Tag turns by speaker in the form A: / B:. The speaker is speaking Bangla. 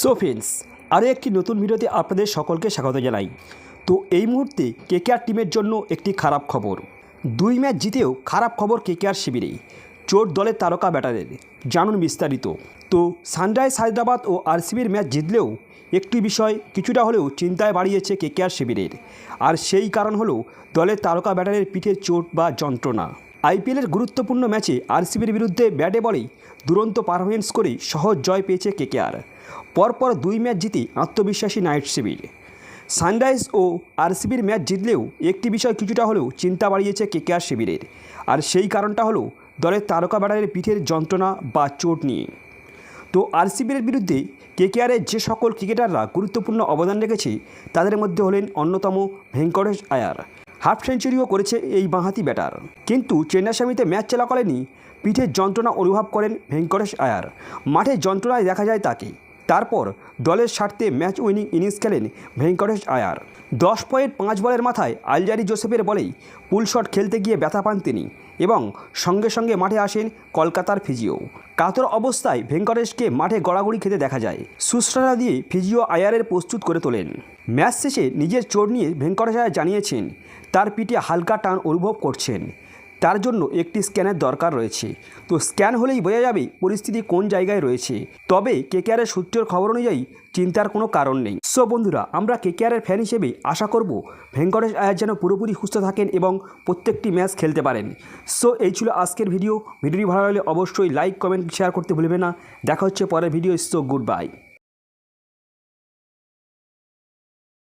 A: সো ফ্রেন্ডস, আরও একটি নতুন ভিডিওতে আপনাদের সকলকে স্বাগত জানাই। তো এই মুহূর্তে কেকেআর টিমের জন্য একটি খারাপ খবর। দুই ম্যাচ জিতেও খারাপ খবর কেকেআর শিবিরে চোট দলের তারকা ব্যাটারের, জানুন বিস্তারিত। তো সানরাইজ হায়দ্রাবাদ ও আরসিবির ম্যাচ জিতলেও একটি বিষয় কিছুটা হলেও চিন্তায় বাড়িয়েছে কেকেআর শিবিরের। আর সেই কারণ হলো দলের তারকা ব্যাটারের পিঠের চোট বা যন্ত্রণা। আইপিএলের গুরুত্বপূর্ণ ম্যাচে আরসিবির বিরুদ্ধে ব্যাটে বলেই দুরন্ত পারফরমেন্স করে সহজ জয় পেয়েছে কেকেআর। পরপর দুই ম্যাচ জিতে আত্মবিশ্বাসী নাইট শিবির। সানরাইজ ও আরসিবির ম্যাচ জিতলেও একটি বিষয় কিছুটা হলেও চিন্তা বাড়িয়েছে কেকেআর শিবিরের। আর সেই কারণটা হলো দলের তারকা ব্যাটারের পিঠের যন্ত্রণা বা চোট নিয়ে। তো আরসিবির বিরুদ্ধে কেকেআরের যে সকল ক্রিকেটাররা গুরুত্বপূর্ণ অবদান রেখেছে, তাদের মধ্যে হলেন অন্যতম ভেঙ্কটেশ আয়ার। হাফ সেঞ্চুরিও করেছে এই বাঁহাতি ব্যাটার। কিন্তু চেন্নাইস্বামীতে ম্যাচ চলাকালীনই পিঠের যন্ত্রণা অনুভব করেন ভেঙ্কটেশ আয়ার। মাঠে যন্ত্রণায় দেখা যায় তাকে। তারপর দলের স্বার্থে ম্যাচ উইনিং ইনিংস খেলেন ভেঙ্কটেশ আয়ার। দশ পয়েন্ট পাঁচ বলের মাথায় আলজারি জোসেফের বলেই পুল শট খেলতে গিয়ে ব্যথা পান তিনি এবং সঙ্গে সঙ্গে মাঠে আসেন কলকাতার ফিজিও। কাতর অবস্থায় ভেঙ্কটেশকে মাঠে গড়াগড়ি খেতে দেখা যায়। সুশ্রারা দিয়ে ফিজিও আয়ারের প্রস্তুত করে তোলেন। ম্যাচ শেষে নিজের চোট নিয়ে ভেঙ্কটেশ জানিয়েছেন, তার পিঠে হালকা টান অনুভব করছেন। তার জন্য একটি স্ক্যানের দরকার রয়েছে। তো স্ক্যান হলেই বোঝা যাবে পরিস্থিতি কোন জায়গায় রয়েছে। তবে কেকেআরের সূত্রের খবর অনুযায়ী চিন্তার কোনো কারণ নেই। সো বন্ধুরা, আমরা কেকেআরের ফ্যান হিসেবে আশা করব ভেঙ্কটেশ আয়ার যেন পুরোপুরি সুস্থ থাকেন এবং প্রত্যেকটি ম্যাচ খেলতে পারেন। সো এই ছিল আজকের ভিডিও। ভিডিওটি ভালো লাগলে অবশ্যই লাইক, কমেন্ট, শেয়ার করতে ভুলবে না। দেখা হচ্ছে পরের ভিডিও। So good bye.